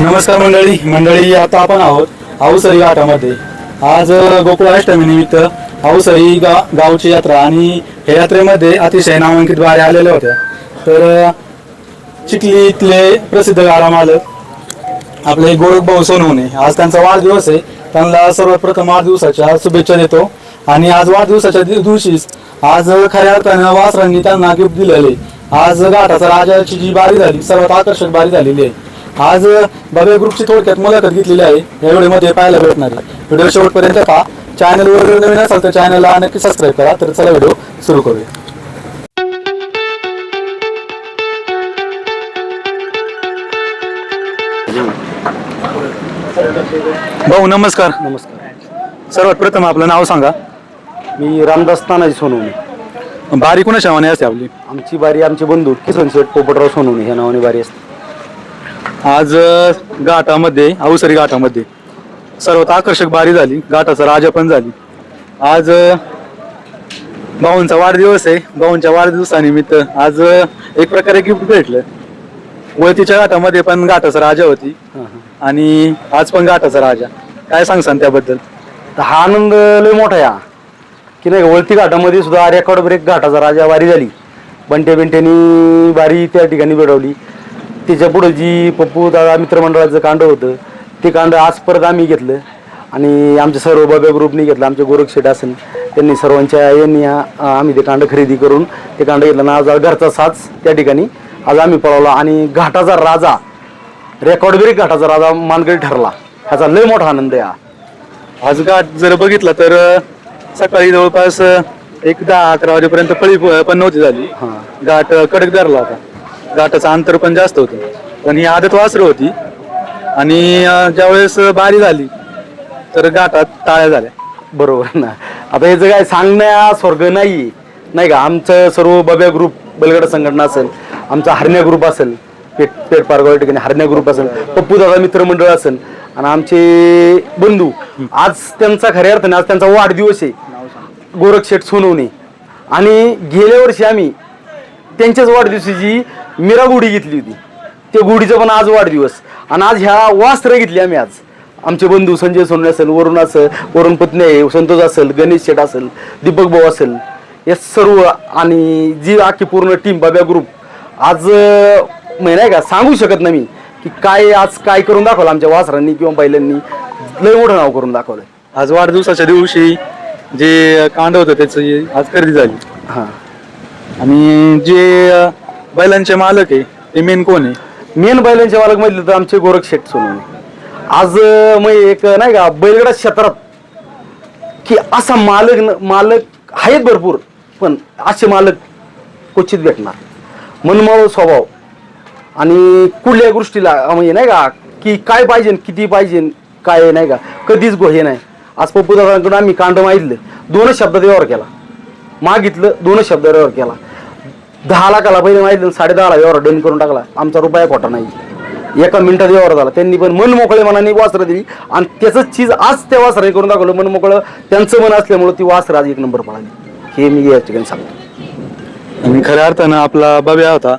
नमस्कार मंडळी. मंडळी आता आपण आहोत आऊसरी घाटामध्ये. आज गोकुळाष्टमी निमित्त आऊसरी गा गावची यात्रा आणि या यात्रेमध्ये अतिशय नामांकित बाऱ्या आलेल्या होत्या. तर चिखली इथले प्रसिद्ध गाडा मालक आपले गोरखभाऊ सोनवणे. आज त्यांचा वाढदिवस आहे. त्यांना सर्वप्रथम वाढदिवसाच्या शुभेच्छा देतो. आणि आज वाढदिवसाच्या दिवशीच आज खऱ्या अर्थानं वासरांनी त्यांना गिफ्ट दिलेले आज घाटाचा राजाची जी बारी झाली सर्वात आकर्षक बारी झालेली आहे. आज भव्य ग्रुपची थोडक्यात मुलाखत घेतलेली आहे. या व्हिडिओमध्ये पाहायला भेटणार आहे. व्हिडिओ शेवटपर्यंत पहा. चॅनलवर नवीन असाल तर चॅनलला नक्की सबस्क्राईब करा. तर चला व्हिडिओ सुरू करूया. भाऊ नमस्कार. नमस्कार. सर्वात प्रथम आपलं नाव सांगा. मी रामदास तानाजी सोनवणे. बारी कुणा शावाने असते आपली? आमची बारी आमचे बंधू किसन शेठ पोपटराव सोनवणे ह्या नावाने बारी असते. आज घाटामध्ये अवसरी घाटामध्ये सर्वात आकर्षक बारी झाली घाटाचा राजा पण झाली. आज भाऊंचा वाढदिवस आहे. भाऊंच्या वाढदिवसानिमित्त आज एक प्रकारे गिफ्ट भेटलं. वळतीच्या घाटामध्ये पण घाटाचा राजा होती. आणि आज पण घाटाचा राजा. काय सांगसान त्याबद्दल? तर हा आनंद लय मोठा या की नाही वळती घाटामध्ये सुद्धा रेकॉर्ड ब्रेक घाटाचा राजा वारी झाली. बंटे बिंट्यानी बारी त्या ठिकाणी मिळवली. त्याच्या पुढे जी पप्पू दादा मित्रमंडळाचं कांड होतं ते कांड आज परत आम्ही घेतलं. आणि आमचे सर्व बाबा ग्रुपनी घेतलं आमचे गोरख शेठ असेल त्यांनी सर्वांच्या यांनी आ- आम्ही ते कांड खरेदी करून ते कांड घेतलं. आणि आज घरचा साज त्या ठिकाणी आज आम्ही पळवला. आणि घाटाचा राजा रेकॉर्ड ब्रेक घाटाचा राजा मानकरी ठरला. ह्याचा लय मोठा आनंद आहे हा. आज घाट जर बघितला तर अ, सकाळी जवळपास अ, एक दहा अकरा वाजेपर्यंत पळी प- पण नव्हती झाली. हा. घाट अ, कडक धरला होता. गाठाचं अंतर पण जास्त होतं. पण ही आदत वासर होती. आणि ज्यावेळेस बारी झाली तर गाठात टाळ्या झाल्या. बरोबर ना. आता याचं काय सांगण्या स्वर्ग नाही नाही का? आमचं सर्व बब्या ग्रुप बलगड संघटना असेल आमचा हरण्या ग्रुप असेल पेट पेट पारगाव ठिकाणी हरण्या ग्रुप असेल पप्पू दादा मित्रमंडळ असेल आणि आमचे बंधू आज त्यांचा खऱ्या अर्थाने आज त्यांचा वाढदिवस आहे. गोरख शेठ सोनवणे. आणि गेल्या वर्षी आम्ही त्यांच्याच वाढदिवसाची मीरा गुढी घेतली होती. त्या गुढीचा पण आज वाढदिवस. आणि आज ह्या वास्त्र घेतली आम्ही आज. आमचे बंधू संजय सोनवणे असेल वरुण असेल वरुण पत्नी आहे संतोष असेल गणेश शेठ असेल दीपक भाऊ असेल या सर्व आणि जी आखी पूर्ण टीम बाब्या ग्रुप आज म्हणजे नाही का सांगू शकत नाही मी की काय आज काय करून दाखवलं आमच्या वासरांनी किंवा बैलांनी. लय मोठं नाव करून दाखवलं आज वाढदिवसाच्या दिवशी जे कांड होतं त्याची आज खरेदी झाली. हां. आणि जे बैलांचे मालक आहे. ते मेन कोण आहे? मेन बैलांचे मालक म्हटलं तर आमचे गोरख शेठ सोनवणे. आज अं, मग एक नाही का बैलगडा क्षेत्रात की असा मालक न- मालक आहेत भरपूर पण असे मालक क्वचित भेटणार. मनमळ स्वभाव. आणि कुठल्या गोष्टीला अं, म्हणजे नाही का की काय पाहिजे किती पाहिजे काय नाही का कधीच गो हे नाही. आज पप्पू दादांकडून आम्ही कांड मागितलं दोनच शब्दात व्यवहार केला. मागितलं दोनच शब्दात व्यवहार केला. दहा लाखाला पहिले माहिती साडे दहाला व्यवहार डन करून टाकला. आमचा रुपया खोटा नाही. एका मिनिटात व्यवहार झाला. त्यांनी पण मन मोकळे मनाने वासरं दिली. आणि त्याचं चीज आज त्या वासराने करून दाखवलं. मन मोकळं त्यांचं मन असल्यामुळं ती वासर आज एक नंबर पळाली. हे मी या ठिकाणी सांगतो. आणि खऱ्या अर्थानं आपला बब्या होता.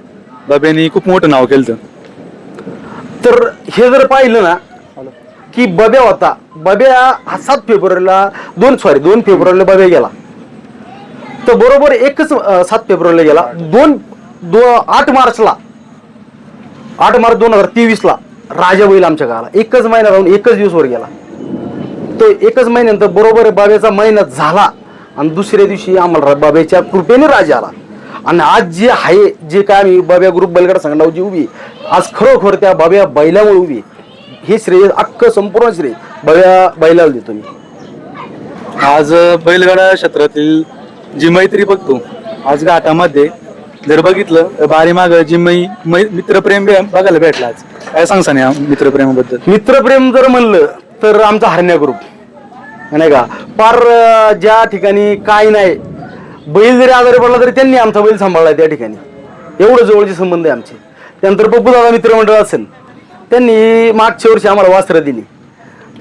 बब्यानी खूप मोठं नाव केलं तर हे जर पाहिलं ना की बब्या होता. बब्या हा सात फेब्रुवारीला दोन सॉरी दोन फेब्रुवारीला बब्या गेला. तर बरोबर एकच सात फेब्रुवारीला गेला. दोन दो आठ मार्चला आठ मार्च दोन हजार तेवीसला राजा बैल आमच्या गावाला. एकच महिना राहून एकच दिवसवर गेला. तो एकच महिन्यानंतर बरोबर बाब्याचा महिना झाला आणि दुसऱ्या दिवशी आम्हाला बाब्याच्या कृपेने राजा आला. आणि आज जे आहे जे काय आम्ही बाब्या ग्रुप बैलगाडा संघटना जी उभी आज खरोखर त्या बाब्या बैलामुळे उभी हे श्रेय अख्खं संपूर्ण श्रेय बाब्या बैलाला देतो मी. आज बैलगाडा क्षेत्रातील जी मैत्री बघतो आज घाटामध्ये जर बघितलं तर बारी माग जी मै मै- मित्रप्रेम बी बघायला भेटला आज. काय सांगसान या मित्रप्रेमाबद्दल? मित्रप्रेम जर म्हणलं तर आमचा हरण्या ग्रुप नाही का? फार अं, ज्या ठिकाणी काय नाही बैल जरी आजारी पडला तरी त्यांनी आमचा बैल सांभाळला त्या ठिकाणी. एवढं जवळचे संबंध आहे आमचे. त्यानंतर पप्पू दादा मित्रमंडळ असेल त्यांनी मागच्या वर्षी आम्हाला वास्त्र दिली.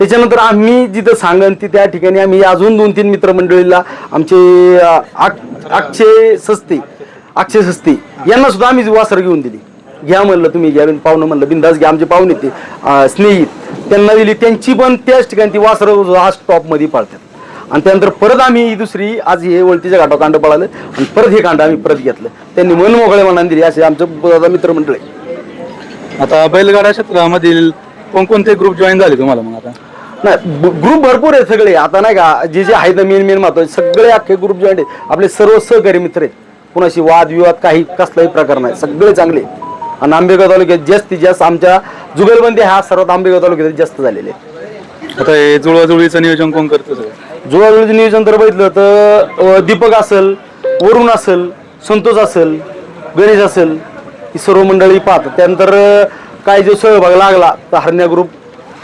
त्याच्यानंतर आम्ही जिथं सांगन ती त्या ठिकाणी आम्ही अजून दोन तीन मित्रमंडळीला आमचे अक्षय सस्ती अक्षय सस्ती यांना सुद्धा आम्ही वासर घेऊन दिली. घ्या म्हणलं तुम्ही घ्या पाहुणं म्हणलं बिंदास घ्या आमचे पाहुणे ते स्नेहित त्यांना दिली. त्यांची पण त्याच ठिकाणी ती वासरं आज स्टॉपमध्ये पाळतात. आणि त्यानंतर परत आम्ही ही दुसरी आज हे वळतीच्या घाटावर कांड पळालं आणि परत हे कांड आम्ही परत घेतलं. त्यांनी मन मोकळे मनाने दिली असे आमचं मित्रमंडळ आहे आता बैलगाडा क्षेत्रामधील कोणकोणते ग्रुप जॉईन झाले तुम्हाला मग आता? नाही ग्रुप भरपूर आहेत सगळे. आता नाही का जे जे आहेत मेन मेन महत्त्वाचे सगळे अख्खे ग्रुप जॉईंट आहेत. आपले सर्व सहकारी मित्र आहेत. कुणाशी वाद विवाद काही कसलाही प्रकार नाही. सगळे चांगले. आणि आंबेगाव तालुक्यात जास्तीत जास्त आमच्या जुगलबंदी हा सर्वात आंबेगाव तालुक्यात जास्त झालेले आहे. आता हे जुळवाजुळीचं नियोजन कोण करतं सगळं जुळाजुळीचं नियोजन तर बघितलं तर दीपक असेल वरुण असेल संतोष असेल गणेश असेल ही सर्व मंडळी पाहतात. त्यानंतर काय जो सहभाग लागला तर हरण्या ग्रुप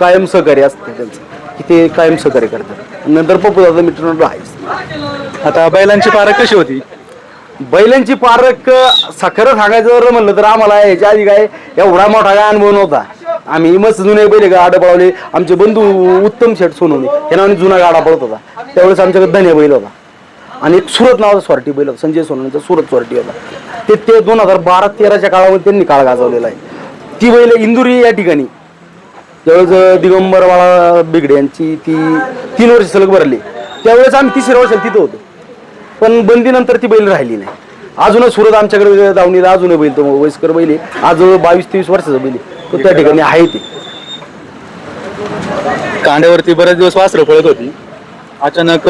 कायम सहकार्य असते त्यांचं. की ते कायम सहकार्य करतात. नंतर पप्पूदाचा मित्र आहेच आता बैलांची पारख कशी होती? बैलांची पारख साखर सांगायचं जर म्हणलं तर आम्हाला याच्या आधी काय एवढा मोठा काय अनुभव नव्हता. आम्ही मस्त जुने बैल गाडा पळवले. आमचे बंधू उत्तम शेठ सोनवणे या नावाने जुना गाडा पळत होता. त्यावेळेस आमच्याकडे धन्य बैल होता. आणि एक सुरत नावाचा स्वारटी बैल होता. संजय सोनवणेचा सुरत स्वारटी होता. ते ते दोन हजार बारा तेराच्या काळामध्ये त्यांनी काळ गाजवलेला आहे. ती बैल इंदुरी या ठिकाणी. ज्यावेळेस दिगंबर बाळा बिगडे यांची ती तीन वर्ष सलग भरली त्यावेळेस आम्ही तिसऱ्या वर्षाला तिथं होतो. पण बंदीनंतर ती बैल राहिली नाही. अजूनच सुरत आमच्याकडे दावणीला अजूनही बैल तो वयस्कर बैल आहे. आज बावीस तेवीस वर्षाचा बैल आहे. तो त्या ठिकाणी आहे ते. कांड्यावरती बरेच दिवस वासरं पळत होती. अचानक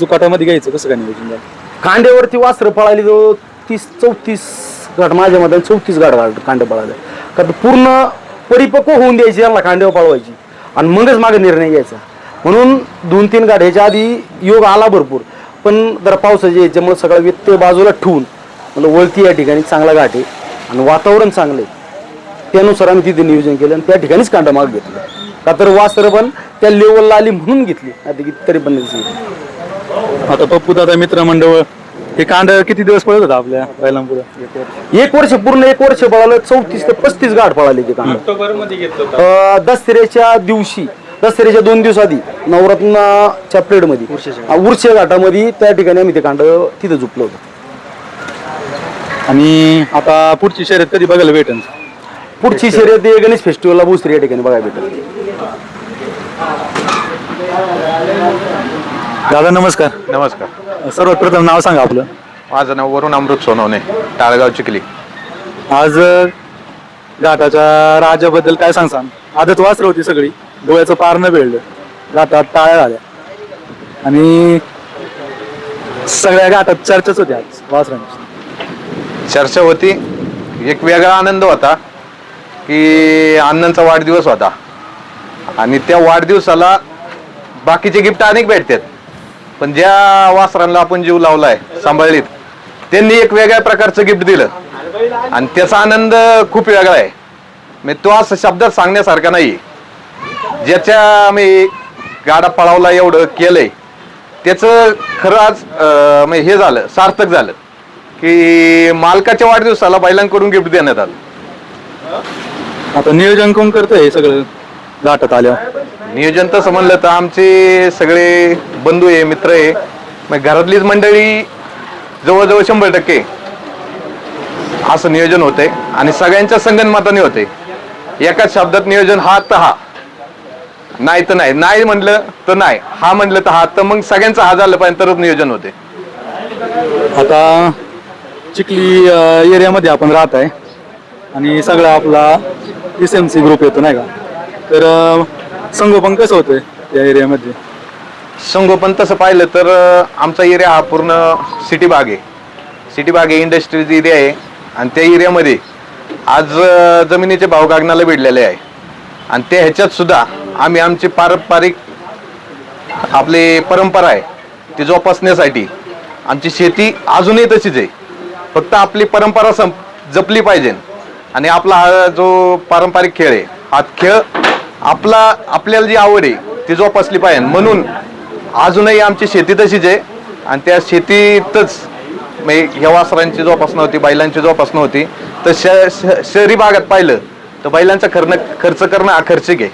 जुकाटामध्ये घ्यायचं कसं काय नियोजन झालं? कांड्यावरती वासरं पळाली तो तीस चौतीस गाठ माझ्या मते चौतीस गाठ गाठ कांडे पळाले. कारण पूर्ण परिपक्व होऊन द्यायची यांना कांड्यावर पळवायची. आणि मगच मागे निर्णय घ्यायचा. म्हणून दोन तीन गाड्याच्या आधी योग आला भरपूर. पण जरा पावसाचे याच्यामुळे सगळं व्यत्यय बाजूला ठेवून मला वळती या ठिकाणी चांगला घाट आहे आणि वातावरण चांगलं आहे. त्यानुसार आम्ही तिथे नियोजन केलं आणि त्या ठिकाणीच कांडा माग घेतला. का तर वासरं पण त्या लेवलला आली म्हणून घेतली. आता तरी पण आता पप्पू दादा मित्रमंडळ हे कांड किती दिवस पळत होता आपल्या बैलांपुढे? एक वर्ष पूर्ण एक वर्ष पळालं चौतीस ते पस्तीस गाठ पळाली ते कांड. अं, दसऱ्याच्या दिवशी दसऱ्याच्या दोन दिवस आधी नवरत्नाच्या मध्ये उरशे घाटामध्ये त्या ठिकाणी आम्ही ते कांड तिथं झुपलं होतं. आणि आता पुढची शर्यत कधी बघायला भेटेल? पुढची शर्यत हे गणेश फेस्टिवलला भोसरी या ठिकाणी बघायला भेटेल. दादा नमस्कार. नमस्कार. सर्वात प्रथम नाव सांगा आपलं. माझं नाव वरुण अमृत सोनवणे टाळगाव चिखली. आज अं, घाटाच्या राजाबद्दल काय सांगसान? आदत वासर होती सगळी. डोळ्याचं पार न भेळलं घाटात टाळ्या झाल्या. आणि सगळ्या घाटात चर्चाच होती आज वासरांची. चर्चा होती. एक वेगळा आनंद होता की अण्णांचा वाढदिवस होता. आणि त्या वाढदिवसाला बाकीचे गिफ्ट अनेक भेटतात. पण ज्या वासरांना आपण जीव लावलाय सांभाळलीत त्यांनी एक वेगळ्या प्रकारचं गिफ्ट दिलं. आणि त्याचा आनंद खूप वेगळा आहे. म्हणजे तो असं शब्दात सांगण्यासारखा नाही. ज्याच्या मी गाडा पळावला एवढं केलंय त्याचं खरं आज म्हणजे हे झालं सार्थक झालं की मालकाच्या वाढदिवसाला बैलांकडून गिफ्ट देण्यात आलं. आता नियोजन कोण करतंय हे सगळं घाटात आल्यावर? नियोजन तसं म्हणलं तर आमचे सगळे बंधू आहे मित्र आहे. मग घरातलीच मंडळी जवळजवळ शंभर टक्के असं नियोजन होतंय. आणि सगळ्यांच्या संगनमताने होते एकाच शब्दात नियोजन हा तर हा. नाही तर नाही. नाही म्हणलं तर नाही. हा म्हणलं तर हा. तर मग सगळ्यांचं हा झालं पाहिजे तरच नियोजन होते आता चिखली एरियामध्ये आपण राहत आहे. आणि सगळा आपला एस एम सी ग्रुप येतो नाही का? तर संगोपन कसं होतंय या एरियामध्ये? संगोपन तसं पाहिलं तर अं, आमचा एरिया हा पूर्ण सिटी भाग आहे. सिटी भाग आहे इंडस्ट्रीज एरिया आहे आणि त्या एरियामध्ये आज अं, जमिनीचे भाव गगनाला भिडलेले आहे. आणि त्या ह्याच्यात सुद्धा आम्ही आमची पारंपरिक आपली परंपरा आहे ती जोपासण्यासाठी आमची शेती अजूनही तशीच आहे. फक्त आपली परंपरा सं जपली पाहिजे. आणि आपला हा जो पारंपरिक खेळ आहे हा खेळ आपला आपल्याला जी आवड आहे ती जोपासली पाहिजे. म्हणून अजूनही आमची शेती तशीच आहे. आणि त्या शेतीतच म्हणजे ह्या वासरांची जोपासना होती बैलांची जोपासना होती. तर शहरी भागात पाहिलं तर बैलांचा खर्च खर्च करणं आकर्षक आहे.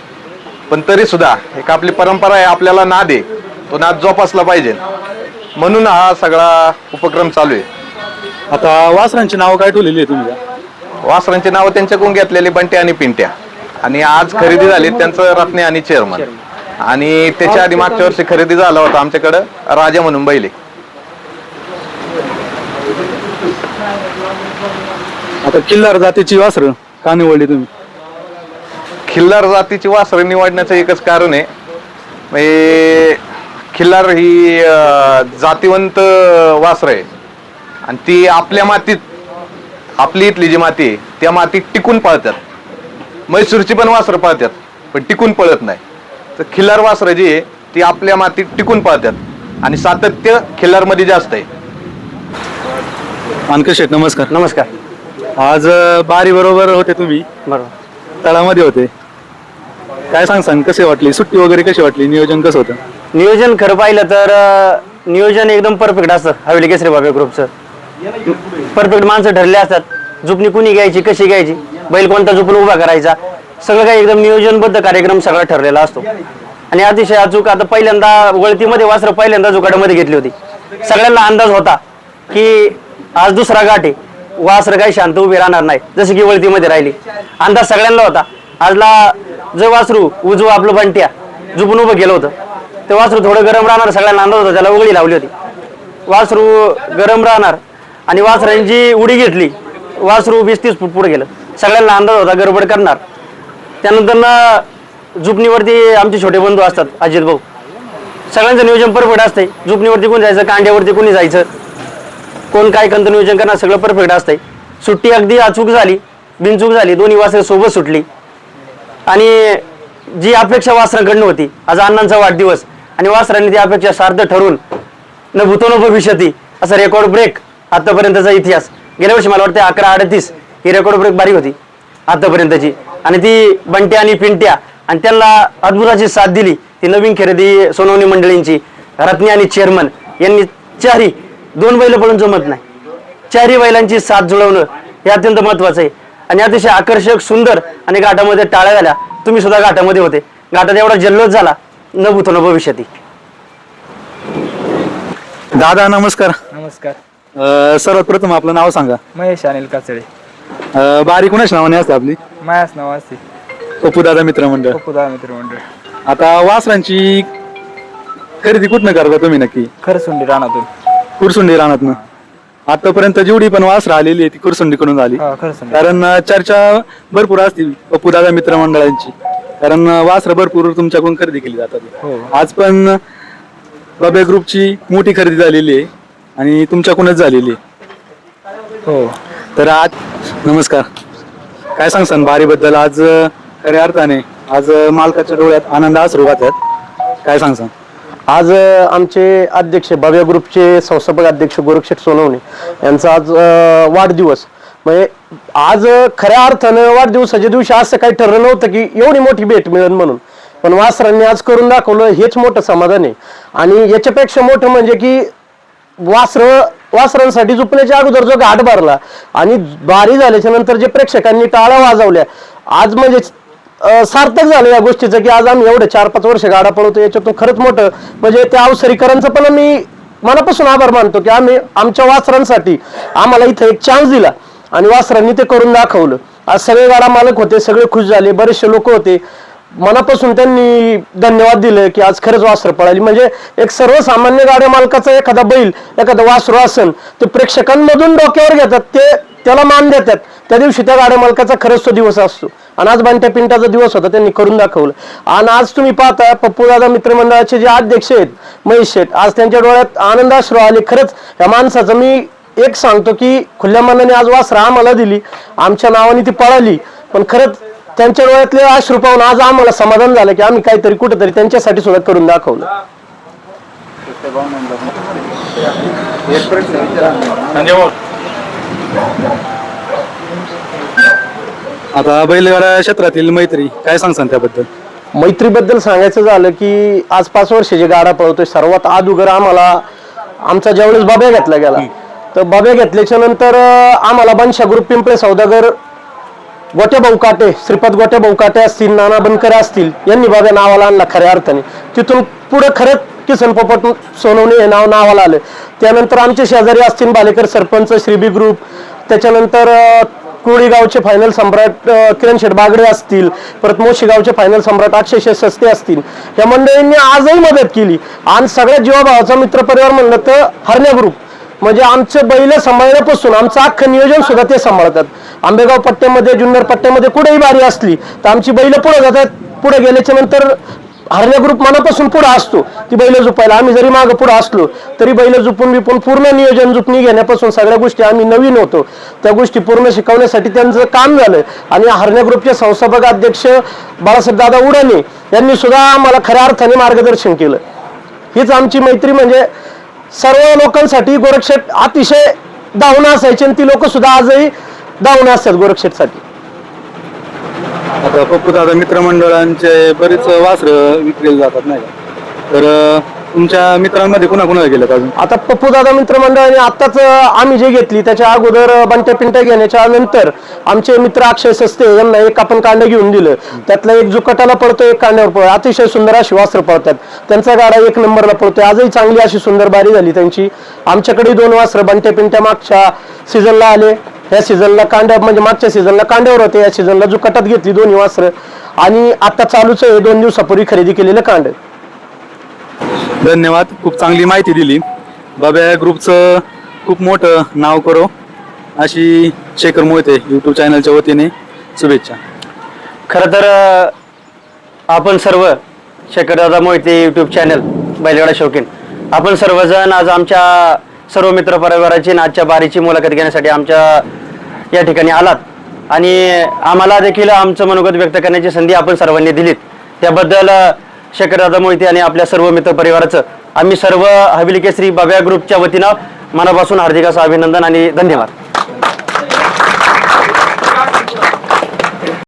पण तरी सुद्धा एक आपली परंपरा आहे आपल्याला नाद आहे. तो नाद जोपासला पाहिजे. म्हणून हा सगळा उपक्रम चालू आहे. आता वासरांची नावं काय ठेवलेली आहे तुम्ही? वासरांची नावं त्यांच्याकडून घेतलेली बंटे आणि पिंट्या. आणि आज खरेदी झाली त्यांचं रत्ने आणि चेअरमन आणि त्याच्या आधी मागच्या वर्षी खरेदी झाला होता आमच्याकडं राजा म्हणून बैले आता किल्लार जातीची वासर का निवडली तुम्ही? खिल्लार जातीची वासरं निवडण्याचं एकच कारण आहे. म्हणजे खिल्लार ही अं, जातीवंत वासर आहे. आणि ती आपल्या मातीत आपली इथली जी माती आहे त्या मातीत टिकून पळतात. मैसूरची पण वासरं पळतात पण टिकून पळत नाही. तर खिल्लार वासरं जी आहे ती आपल्या मातीत टिकून पळतात. आणि सातत्य खिल्लारमध्ये जास्त आहे. मानकर शेठ नमस्कार. नमस्कार. आज बारी बरोबर होते तुम्ही. बरोबर. तळामध्ये होते. काय सांग सांग कसे वाटली? सुट्टी वगैरे कशी वाटली? नियोजन कसं होतं? नियोजन खरं पाहिलं तर अं, नियोजन एकदम परफेक्ट असतं. हवेली केसरी बाबे ग्रुपचं परफेक्ट माणसं ठरले असतात. झुपणी कुणी घ्यायची कशी घ्यायची? बैल कोणता झुपून उभा करायचा? सगळं काही एकदम नियोजनबद्ध कार्यक्रम सगळा ठरलेला असतो. आणि अतिशय अचूक आता पहिल्यांदा वळतीमध्ये वासर पहिल्यांदा जुगाडामध्ये घेतली होती. सगळ्यांना अंदाज होता की आज दुसरा गाठ आहे. वासर काही शांत उभी राहणार नाही जसं की वळतीमध्ये राहिली. अंदाज सगळ्यांना होता. आजला जो वासरू उजवं आपलं बंट्या जुबून उभं गेलं होतं. ते वासरू थोडं गरम राहणार सगळ्यांना अंदाज होता त्याला उघडी लावली होती. वासरू गरम राहणार आणि वासरांची उडी घेतली वासरू वीस तीस फूट पुढे गेलं. सगळ्यांना अंदाज होता गडबड करणार. त्यानंतर ना जुपणीवरती आमचे छोटे बंधू असतात अजित भाऊ. सगळ्यांचं नियोजन परफेक्ट असतंय. जुपणीवरती कोण जायचं कांड्यावरती कोणी जायचं. कोण काय कंत नियोजन करणार सगळं परफेक्ट असतंय. सुट्टी अगदी अचूक झाली बिनचूक झाली दोन्ही वासरे सोबत सुटली. आणि जी अपेक्षा वासरांकडनं होती आज अण्णांचा वाढदिवस आणि वासरांनी ती अपेक्षा सार्थ ठरवून न भूतो न भविष्यती असा रेकॉर्ड ब्रेक आतापर्यंतचा इतिहास. गेल्या वर्षी मला वाटतं अकरा अडतीस ही रेकॉर्ड ब्रेक बारी होती आतापर्यंतची. आणि ती बंट्या आणि पिंट्या आणि त्यांना अद्भुताची साथ दिली ती नवीन खरेदी सोनवणी मंडळींची. रत्नी आणि चेअरमन यांनी चारी दोन बैल पळून जमत नाही. चारही बैलांची साथ जुळवणं हे अत्यंत महत्वाचं आहे. आणि अतिशय आकर्षक सुंदर आणि घाटामध्ये टाळ्या झाल्या. तुम्ही सुद्धा घाटामध्ये होते. घाटात एवढा जल्लोष झाला न भूतो न भविष्यती दादा नमस्कार. नमस्कार. अं, सर्वात प्रथम आपलं नाव सांगा. महेश अनिल काचळे. अं, बारी कुणाच्या नावाने असते आपली? मायास नाव असते. दादा मित्रमंडळ. पप्पूदा मित्रमंडळ. आता वासरांची खरेदी कुठनं करता तुम्ही नक्की? खरसुंडी रानातून. कुरसुंडी रानातनं. आतापर्यंत जेवढी पण वासरं आलेली आहे ती कुरसुंडीकडून आली हा खरसुंडी. कारण अं, चर्चा भरपूर असते पप्पू दादा मित्रमंडळांची. कारण अं, वासरं भरपूर तुमच्याकडून खरेदी केली जातात. हो. आज पण बबे ग्रुपची मोठी खरेदी झालेली आहे आणि तुमच्याकडूनच झालेली आहे. हो. तर आज नमस्कार. काय सांगसान बारीबद्दल? आज अं, खऱ्या अर्थाने आज अं, मालकाच्या डोळ्यात आनंद आसरू आहेत. काय सांगसान आज अ, आमचे अध्यक्ष भव्य ग्रुपचे संस्थापक अध्यक्ष गोरक्षेठ सोनवणे यांचा आज अ, वाढदिवस. म्हणजे आज अ, खऱ्या अर्थानं वाढदिवसाच्या दिवशी असं काही ठरलं नव्हतं की एवढी मोठी भेट मिळेल म्हणून. पण वासरांनी आज करून दाखवलं हेच मोठं समाधान आहे. आणि याच्यापेक्षा मोठं म्हणजे की वासर वासरांसाठी झुपण्याच्या अगोदर जो घाट भरला आणि बारी झाल्याच्यानंतर जे प्रेक्षकांनी टाळा वाजवल्या आज म्हणजे सार्थक झालं या गोष्टीचं की आज आम्ही एवढे चार पाच वर्ष गाडा पळवतो याच्यातून खरंच मोठं म्हणजे त्या अवसरीकरांचं पण आम्ही मनापासून आभार मानतो की आम्ही आमच्या वासरांसाठी आम्हाला इथं एक चान्स दिला आणि वासरांनी ते करून दाखवलं. आज सगळे गाडा मालक होते सगळे खुश झाले बरेचसे लोक होते. मनापासून त्यांनी धन्यवाद दिले की आज खरंच वासर पळाली म्हणजे एक सर्वसामान्य गाड्या मालकाचा एखादा बैल एखादा वासरू असन ते प्रेक्षकांमधून डोक्यावर घेतात ते त्याला मान देतात. त्या दिवशी त्या गाड्या मालकाचा खरंच तो दिवस असतो. आणि आज बांट्या पिंटाचा दिवस होता त्यांनी करून दाखवलं. आणि आज तुम्ही पाहता पप्पू दादा मित्रमंडळाचे जे अध्यक्ष आहेत महेश आहेत आज त्यांच्या डोळ्यात आनंदाश्रू आले. खरंच या माणसाचं मी एक सांगतो की खुल्या मनाने आज वासरा आम्हाला दिली. आमच्या नावाने ती पळाली. पण खरंच त्यांच्या डोळ्यातले अश्रू पाहून आज आम्हाला समाधान झालं की आम्ही काहीतरी कुठेतरी त्यांच्यासाठी सुद्धा करून दाखवलं. आता बैलगाडा क्षेत्रातील मैत्री काय सांगसान त्याबद्दल? मैत्रीबद्दल सांगायचं झालं की आज पाच वर्ष जे गाडा पळतोय सर्वात अगोदर आम्हाला आमचा ज्यावेळेस बाब्या घेतला गेला तर बाब्या घेतल्याच्या नंतर आम्हाला बनशा ग्रुप पिंपळे सौदागर गोट्या भाऊ श्रीपद गोटे गोट्या असतील नाना बनकर असतील यांनी बाबा नावाला आणला खऱ्या अर्थाने. तिथून पुढे खरंच किसन पोपट सोनवणे हे नाव नावाला आलं. त्यानंतर आमचे शेजारी असतील बालेकर सरपंच श्रीबी ग्रुप. त्याच्यानंतर अं, फायनल सम्राट किरण शेठ बागडे असतील. परत मोशीगावचे फायनल सम्राट अक्षय सस्ते असतील. या मंडळींनी आजही मदत केली. आणि सगळ्यात जीवाभावाचा मित्रपरिवार म्हणलं तर हरण्या ग्रुप म्हणजे आमचं बैल सांभाळण्यापासून आमचं अख्खं नियोजन सुद्धा ते सांभाळतात. आंबेगाव पट्ट्यामध्ये जुन्नर पट्ट्यामध्ये कुठेही बारी असली तर आमची बैल पुढे जातात. पुढे गेल्याच्यानंतर हरण्या ग्रुप मनापासून पुढे असतो. ती बैल जुपायला आम्ही जरी मागं पुढे असलो तरी बैल झुपून बिपून पूर्ण नियोजन जुपणी घेण्यापासून सगळ्या गोष्टी आम्ही नवीन होतो. त्या गोष्टी पूर्ण शिकवण्यासाठी त्यांचं काम झालं. आणि हरण्या ग्रुपचे संस्थापक अध्यक्ष बाळासाहेब दादा उडाने यांनी सुद्धा आम्हाला खऱ्या अर्थाने मार्गदर्शन केलं. हीच आमची मैत्री म्हणजे सर्व लोकांसाठी गोरक्षेट अतिशय दावणं असायची आणि ती लोक सुद्धा आजही दावणं असतात गोरक्षेटसाठी. आता पप्पू दादा मित्रमंडळांचे बरेच वासर विकले जातात नाही तर तुमच्या मित्रांमध्ये कुणा कुणाला गेलं अजून? आता पप्पू दादा मित्रमंडळाने आत्ताच आम्ही जे घेतली त्याच्या अगोदर बंट्या पिंट्या घेण्याच्या नंतर आमचे मित्र अक्षय सस्ते यांना एक आपण कांड घेऊन दिलं. त्यातला एक जुकटाला पडतो एक कांड्यावर पडतो अतिशय सुंदर अशी वास्त्र पळतात. त्यांचा गाडा एक नंबरला पडतोय आजही चांगली अशी सुंदर बारी झाली त्यांची. आमच्याकडे दोन वास्त्र बंट्या पिंट्या मागच्या सीझनला आले. या सीझनला कांड्या म्हणजे मागच्या सीझनला कांड्यावर होते. या सीझनला जुकटात घेतली दोन्ही वास्त्र. आणि आता चालूच आहे दोन दिवसापूर्वी खरेदी केलेलं कांड. धन्यवाद. खूप चांगली माहिती दिली. बाब्या ग्रुपचं खूप मोठं नाव करो. अशी शेखर मोहिते यूट्यूब चॅनलच्या वतीने शुभेच्छा. खरं तर आपण सर्व शेखरदादा मोहिते यूट्यूब चॅनल बैलगाडा शौकीन आपण सर्वजण आज आमच्या सर्व मित्र परिवाराची आणि आजच्या बारीची मुलाखत घेण्यासाठी आमच्या या ठिकाणी आलात. आणि आम्हाला देखील आमचं मनोगत व्यक्त करण्याची संधी आपण सर्वांनी दिलीत. त्याबद्दल शेखरदादा मोहिते आणि आपल्या सर्व मित्र परिवाराचं आम्ही सर्व हबिलिके श्री बाब्या ग्रुपच्या वतीनं मनापासून हार्दिक असं अभिनंदन आणि धन्यवाद.